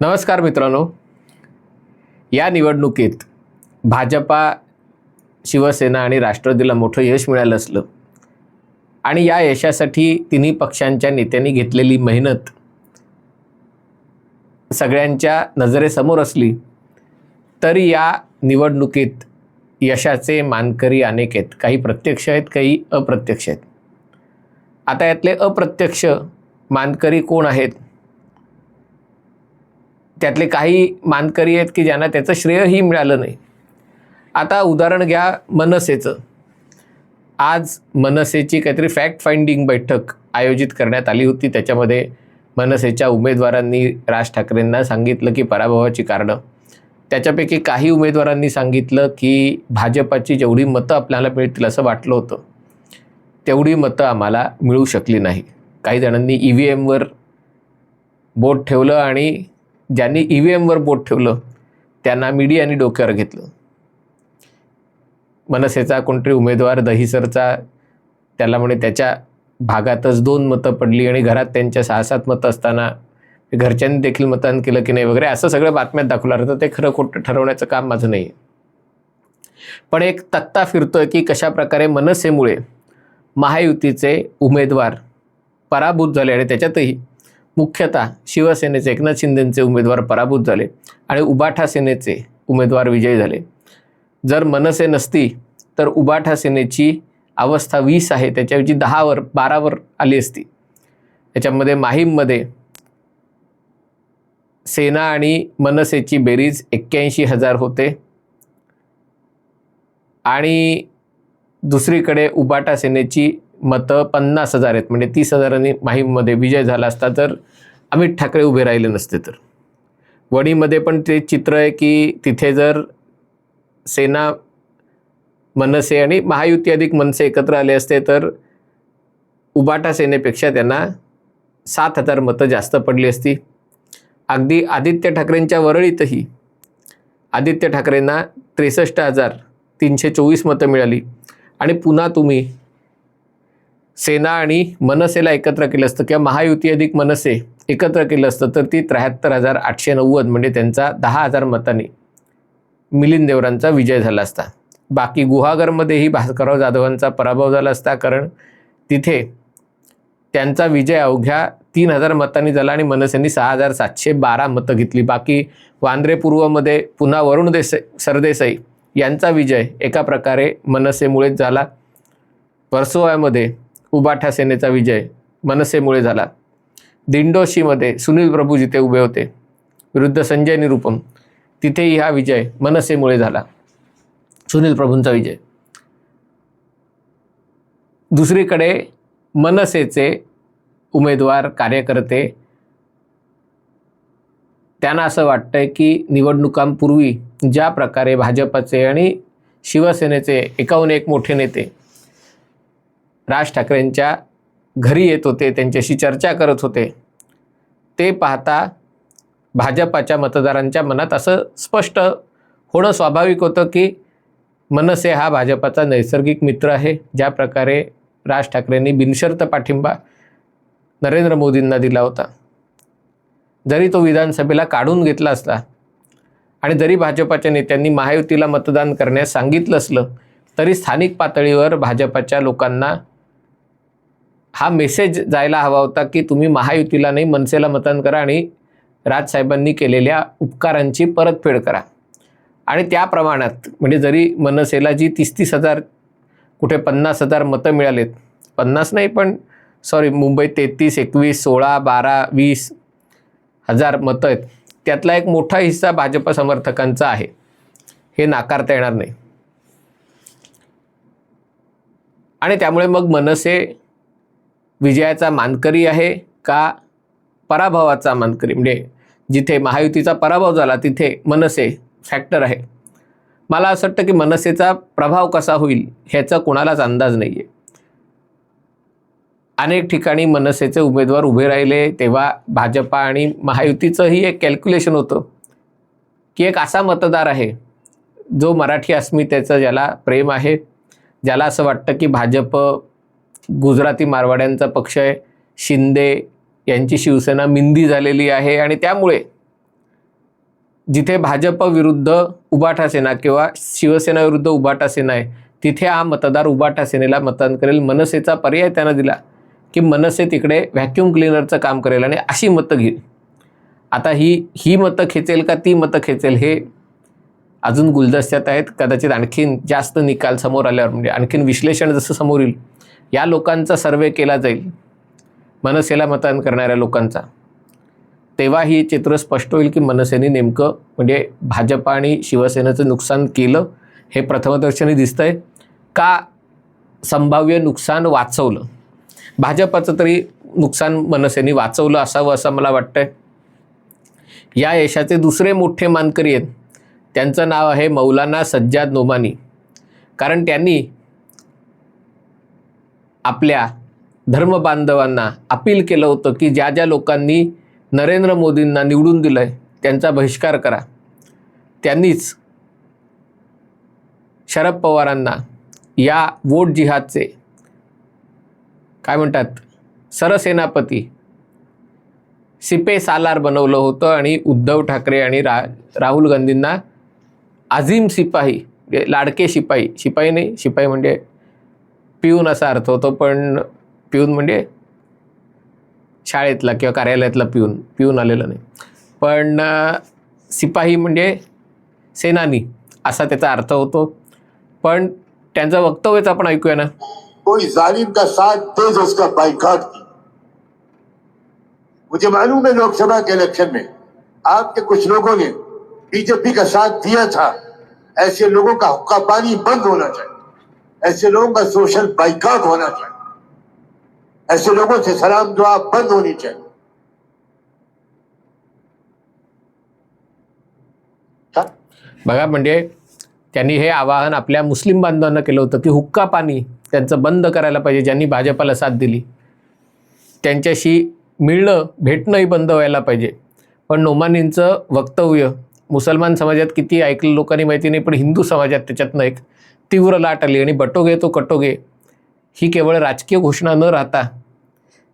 नमस्कार मित्रांनो. या निवडणुकीत भाजपा शिवसेना आणि राष्ट्रवादीला मोठं यश मिळालं असलं आणि या यशासाठी तिन्ही पक्षांच्या नेत्यांनी घेतलेली मेहनत सगळ्यांच्या नजरेसमोर असली तरी या निवडणुकीत यशाचे मानकरी अनेक आहेत. काही प्रत्यक्ष आहेत काही अप्रत्यक्ष आहेत. आता यातले अप्रत्यक्ष मानकरी कोण आहेत? त्यातले काही मानकरी आहेत की ज्यांना त्याचं श्रेयही मिळालं नाही. आता उदाहरण घ्या मनसेचं. आज मनसेची काहीतरी फॅक्ट फाइंडिंग बैठक आयोजित करण्यात आली होती. त्याच्यामध्ये मनसेच्या उमेदवारांनी राज ठाकरेंना सांगितलं की पराभवाची कारणं. त्याच्यापैकी काही उमेदवारांनी सांगितलं की भाजपाची जेवढी मतं आपल्याला मिळतील असं वाटलं होतं तेवढी मतं आम्हाला मिळू शकली नाही. काही जणांनी ई व्ही एमवर बोट ठेवलं आणि ज्यांनी ई व्ही एमवर बोट ठेवलं त्यांना मीडियाने डोक्यावर घेतलं. मनसेचा कोणतरी उमेदवार दहिसरचा त्याला म्हणे त्याच्या भागातच दोन मतं पडली आणि घरात त्यांच्या सहा सात मतं असताना घरच्यांनी देखील मतदान केलं की नाही वगैरे असं सगळं बातम्यात दाखवलं. तर ते खरं खोटं ठरवण्याचं काम माझं नाही पण एक तक्ता फिरतोय की कशा प्रकारे मनसेमुळे महायुतीचे उमेदवार पराभूत झाले आणि त्याच्यातही मुख्यतः शिवसेनेचे एकनाथ शिंदेचे उमेदवार पराभूत झाले आणि उबाठा सेनेचे उमेदवार विजयी झाले. जर मनसे नसती तर उबाठा सेनेची अवस्था वीस आहे त्याच्याऐवजी दहावर बारावर आली असती. त्याच्यामध्ये माहीममध्ये सेना आणि मनसेची बेरीज एक्क्याऐंशी हजार होते. आणि दुसरीकडे उबाटा सेनेची मतं पन्नास हजार आहेत. म्हणजे तीस हजारांनी माहीममध्ये विजय झाला असता तर अमित ठाकरे उभे राहिले नसते तर. वणीमध्ये पण ते चित्र आहे की तिथे जर सेना मनसे आणि महायुती अधिक मनसे एकत्र आले असते तर उबाटा सेनेपेक्षा त्यांना सात हजार मतं जास्त पडली असती. अगदी आदित्य ठाकरेंच्या वरळीतही आदित्य ठाकरेंना त्रेसष्ट हजार तीनशे चोवीस मतं मिळाली. आणि पुन्हा तुम्ही सेना आणि मनसेला एकत्र केलं असतं किंवा महायुती अधिक मनसे एकत्र केलं असतं तर ती त्र्याहत्तर हजार आठशे नव्वद म्हणजे त्यांचा दहा हजार मतांनी मिलिंद देवरांचा विजय झाला असता. बाकी गुहागरमध्येही भास्करराव जाधवांचा पराभव झाला असता कारण तिथे त्यांचा विजय अवघ्या तीन हजार मतांनी झाला आणि मनसेंनी सहा हजार सातशे बारा मतं घेतली. बाकी वांद्रे पूर्वमध्ये पुन्हा वरुण देसाई सरदेसाई यांचा विजय एका प्रकारे मनसेमुळेच झाला. परसोव्यामध्ये उबाठा सेनेचा विजय मनसेमुळे झाला. दिंडोशीमध्ये सुनील प्रभू जिथे उभे होते विरुद्ध संजय निरुपम तिथेही हा विजय मनसेमुळे झाला. सुनील प्रभूंचा विजय. दुसरीकडे मनसेचे उमेदवार कार्यकर्ते त्यांना असं वाटतंय की निवडणुकांपूर्वी ज्या प्रकारे भाजपचे आणि शिवसेनेचे एकाहून एक मोठे नेते राज ठाकरेंच्या घरी येत होते त्यांच्याशी चर्चा करत होते. ते पाहता भाजपाच्या मतदारांच्या मनात असं स्पष्ट होणं स्वाभाविक होतं की मनसे हा भाजपाचा नैसर्गिक मित्र आहे. ज्या प्रकारे राज ठाकरेंनी बिनशर्त पाठिंबा नरेंद्र मोदींना दिला होता. जरी तो विधानसभेला काढून घेतला असला आणि जरी भाजपाच्या नेत्यांनी महायुतीला मतदान करण्यास सांगितलं असलं तरी स्थानिक पातळीवर भाजपाच्या लोकांना हा मेसेज जायला हवा होता की तुम्ही महायुतीला नाही मनसेला मतदान करा आणि राजसाहेबांनी केलेल्या उपकारांची परतफेड करा. आणि त्या प्रमाणात म्हणजे जरी मनसेला जी तीस तीस हजार कुठे पन्नास हजार मतं मिळालेत पन्नास नाही पण सॉरी मुंबई तेहतीस एकवीस सोळा बारा वीस हजार मतं आहेत. त्यातला एक मोठा हिस्सा भाजप समर्थकांचा आहे. हे नाकारता येणार नाही. आणि त्यामुळे मग मनसे विजयाचा मानकरी आहे का पराभवाचा मानकरी? म्हणजे जिथे महायुतीचा पराभव झाला तिथे मनसे फॅक्टर आहे. मला असं वाटतं की मनसेचा प्रभाव कसा होईल ह्याचा कोणालाच अंदाज नाही आहे अनेक ठिकाणी मनसेचे उमेदवार उभे राहिले तेव्हा भाजपा आणि महायुतीचंही एक कॅल्क्युलेशन होतं की एक असा मतदार आहे जो मराठी अस्मितेचं ज्याला प्रेम आहे ज्याला असं वाटतं की भाजप गुजराती मारवाड्यांचा पक्ष आहे. शिंदे यांची शिवसेना मिंदी झालेली आहे आणि त्यामुळे जिथे भाजप विरुद्ध उबाठा सेना किंवा शिवसेना विरुद्ध उबाठा सेना आहे तिथे हा मतदार उबाठा सेनेला मतदान करेल. मनसेचा पर्याय त्यांना दिला की मनसे तिकडे व्हॅक्यूम क्लिनरचं काम करेल आणि अशी मतं घेईल. आता ही ही मतं खेचेल का ती मतं खेचेल हे अजून गुलदस्त्यात आहेत. कदाचित आणखीन जास्त निकाल समोर आल्यावर म्हणजे आणखीन विश्लेषण जसं समोर येईल या लोकांचा सर्वे केला जाईल. मनसेला मतदान करणाऱ्या लोकांचा. तेव्हा ही चित्र स्पष्ट होईल की मनसेने नेमकं म्हणजे भाजप आणि शिवसेनेचं नुकसान केलं हे प्रथमदर्शनी दिसतंय. का संभाव्य नुकसान वाचवलं? भाजपाचं तरी नुकसान मनसेने वाचवलं असावं असं मला वाटतंय. या यशाचे दुसरे मोठे मानकरी आहेत. त्यांचं नाव आहे मौलाना सज्जाद नोमानी. कारण त्यांनी आपल्या धर्मबांधवांना अपील केलं होतं की ज्या ज्या लोकांनी नरेंद्र मोदींना निवडून दिलं आहे त्यांचा बहिष्कार करा. त्यांनीच शरद पवारांना या वोट जिहादचे काय म्हणतात सरसेनापती सिपे सालार बनवलं होतं आणि उद्धव ठाकरे आणि रा राहुल गांधींना अझीम शिपाई म्हणजे लाडके शिपाई शिपाई नाही शिपाई म्हणजे पिऊन असा अर्थ होतो पण पिऊन म्हणजे शाळेतला किंवा कार्यालयातला पिऊन पिऊन आलेलं नाही. पण सिपाही म्हणजे सेनानी असा त्याचा अर्थ होतो. पण त्यांचं वक्तव्यच आपण ऐकूया ना. कोई जालिम का साथ तेज उसका बाइकाट की। मुझे मालूम है लोकसभा के इलेक्शन में आपके कुछ लोगों ने बीजेपी का साथ दिया था। ऐसे लोगों का हुक्का पानी बंद होना चाहिए। ऐसे लोगों का सोशल बाइकाट होना चाहिए। ऐसे लोगों से सलाम दुआ बंद होनी चाहिए। बघा म्हणजे त्यांनी हे आवाहन आपल्या मुस्लिम बांधवांना केलं होतं की हुक्का पाणी त्यांचं बंद करायला पाहिजे ज्यांनी भाजपाला साथ दिली. त्यांच्याशी मिळणं भेटणंही बंद व्हायला पाहिजे. पण नोमानींचं वक्तव्य मुसलमान समाजात किती ऐकलं लोकांनी माहिती नाही पण हिंदू समाजात त्याच्यातनं एक तीव्र लाट आली आणि बटोगे तो कटोगे. ही केवळ राजकीय घोषणा न राहता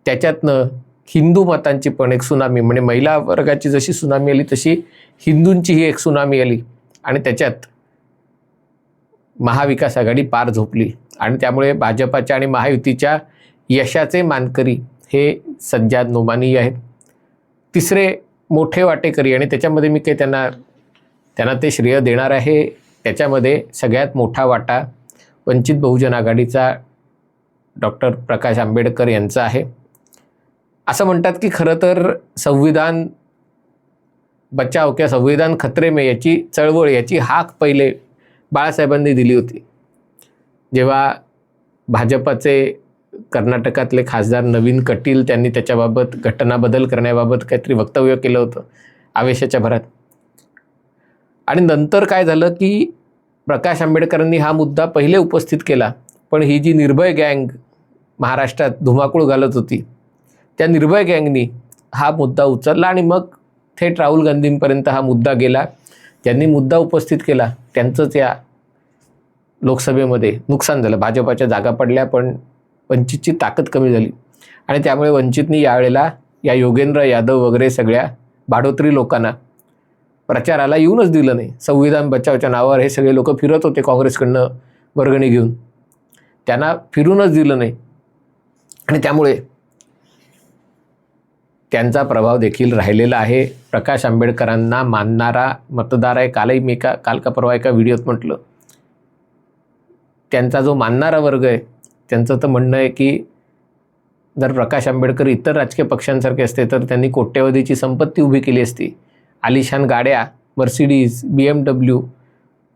त्याच्यातनं हिंदू मतांची पण एक सुनामी म्हणजे महिला वर्गाची जशी सुनामी आली तशी हिंदूंचीही एक सुनामी आली आणि त्याच्यात महाविकास आघाडी पार झोपली. आणि त्यामुळे भाजपाच्या आणि महायुतीच्या यशाचे मानकरी हे सज्जाद नोमानी आहेत. तिसरे मोठे वाटेकरी आणि त्याच्यामध्ये मी काही त्यांना त्यांना ते श्रेय देणार आहे त्याच्यामध्ये सगळ्यात मोठा वाटा वंचित बहुजन आघाडीचा डॉक्टर प्रकाश आंबेडकर यांचा आहे. असं म्हणतात की खरं तर संविधान बचाव किंवा संविधान खतरे मे याची चळवळ याची हाक पहिले बाळासाहेबांनी दिली होती. जेव्हा भाजपाचे कर्नाटकातले खासदार नवीन कटील त्यांनी त्याच्याबाबत घटना बदल करण्याबाबत काहीतरी वक्तव्य केलं होतं आवेशाच्या भरात. आणि नंतर काय झालं की प्रकाश आंबेडकरांनी हा मुद्दा पहिले उपस्थित केला. पण ही जी निर्भय गँग महाराष्ट्रात धुमाकूळ घालत होती त्या निर्भय गँगनी हा मुद्दा उचलला आणि मग थेट राहुल गांधींपर्यंत हा मुद्दा गेला. ज्यांनी मुद्दा उपस्थित केला त्यांचंच या लोकसभेमध्ये नुकसान झालं. भाजपाच्या जागा पडल्या पण वंचितची ताकद कमी झाली. आणि त्यामुळे वंचितनी यावेळेला या योगेंद्र यादव वगैरे सगळ्या भाडोत्री लोकांना प्रचाराला येऊनच दिलं नाही. संविधान बचावच्या नावावर हे सगळे लोक फिरत होते काँग्रेसकडनं वर्गणी घेऊन. त्यांना फिरूनच दिलं नाही. आणि त्यामुळे त्यांचा प्रभाव देखील राहिलेला आहे. प्रकाश आंबेडकरांना मानणारा मतदार आहे. कालही मी एका काल का परवा एका व्हिडिओत म्हटलं. त्यांचा जो मानणारा वर्ग आहे त्यांचं तर म्हणणं आहे की जर प्रकाश आंबेडकर इतर राजकीय पक्षांसारखे असते तर त्यांनी कोट्यवधीची संपत्ती उभी केली असती. आलिशान गाड्या मर्सिडीज बी एम डब्ल्यू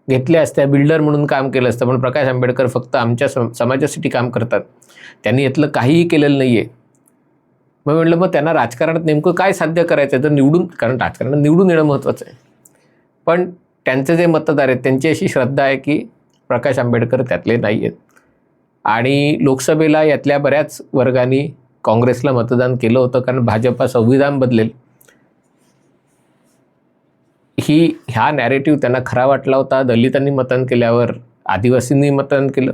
घेतल्या असत्या बिल्डर म्हणून काम केलं असतं पण प्रकाश आंबेडकर फक्त आमच्या सम समाजासाठी काम करतात. त्यांनी यातलं काहीही केलेलं नाही आहे मग म्हटलं मग त्यांना राजकारणात नेमकं काय साध्य करायचं आहे तर निवडून कारण राजकारणात निवडून येणं महत्त्वाचं आहे. पण त्यांचे जे मतदार आहेत त्यांची अशी श्रद्धा आहे की प्रकाश आंबेडकर त्यातले नाही आहेत आणि लोकसभेला यातल्या बऱ्याच वर्गांनी काँग्रेसला मतदान केलं होतं कारण भाजपा संविधान बदलेल. ही ह्या नॅरेटिव्ह त्यांना खरा वाटला होता दलितांनी मतदान केल्यावर आदिवासींनी मतदान केलं.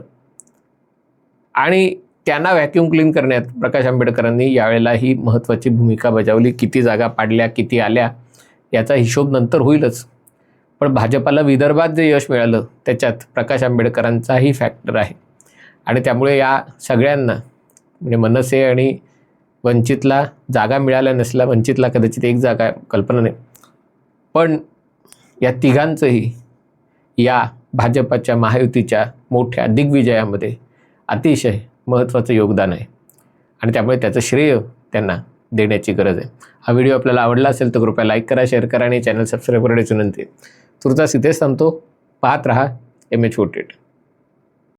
आणि त्यांना व्हॅक्युम क्लीन करण्यात प्रकाश आंबेडकरांनी यावेळेला ही महत्त्वाची भूमिका बजावली. किती जागा पाडल्या किती आल्या याचा हिशोब नंतर होईलच. पण भाजपाला विदर्भात जे यश मिळालं त्याच्यात प्रकाश आंबेडकरांचाही फॅक्टर आहे. आणि त्यामुळे या सगळ्यांना म्हणजे मनसे आणि वंचितला जागा मिळाल्या नसल्या वंचितला कदाचित एक जागा कल्पना नाही. पण या तिघांचंही या भाजपाच्या महायुतीच्या मोठ्या दिग्विजयामध्ये अतिशय महत्त्वाचं योगदान आहे. आणि त्यामुळे त्याचं श्रेय त्यांना देण्याची गरज आहे. हा व्हिडिओ आपल्याला आवडला असेल तर कृपया लाईक करा शेअर करा आणि चॅनल सबस्क्राईब करण्याची विनंती आहे. तुर्तास इथेच पाहत रहा एम एच फोर्टेट